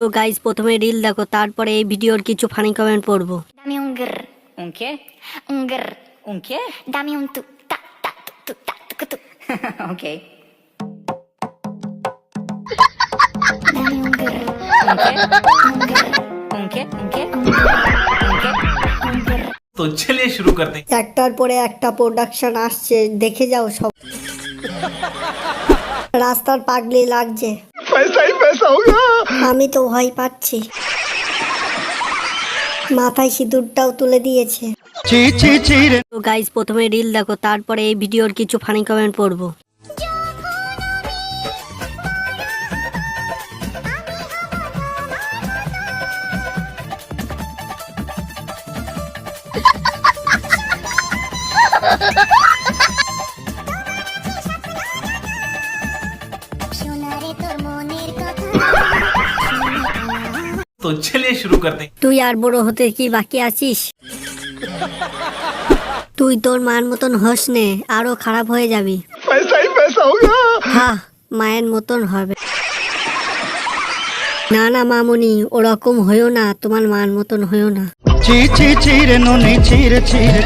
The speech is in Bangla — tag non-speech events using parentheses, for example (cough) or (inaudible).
তো গাইজ প্রথমে রিল দেখো তারপরে এই ভিডিওর কিছু ফানি কমেন্ট পড়বো Dame un grr, Un qué? un grr. Un qué? Dame un tu, ta, ta, tu, tu, ta, tu, tu. ok. Dame un grr, Un qué? un grr, Un qué? Un qué? un grr, Un qué? un grr. तो चलिए शुरू करते हैं একটার পরে একটা প্রোডাকশন আসছে দেখে যাও সব (laughs) রাস্তার পাগলি লাগছে আমি তো ভয় পাচ্ছি। মাথায় সিঁদুরটাও তুলে দিয়েছে। তো গাইজ প্রথমে রিল দেখো তারপরে এই ভিডিওর কিছু ফানি কমেন্ট পড়ব। (laughs) तो चलिए शुरू करते हैं তুই আর বড় হতে কি বাকি আছিস তুই তোর মার মতন হস নে আরো খারাপ হয়ে যাবি হ্যাঁ মায়ের মতন হবে না না মামুনি ওরকম হইও না তোমার মার মতন হইও না চি চি চিরে ননি চিরে চিরে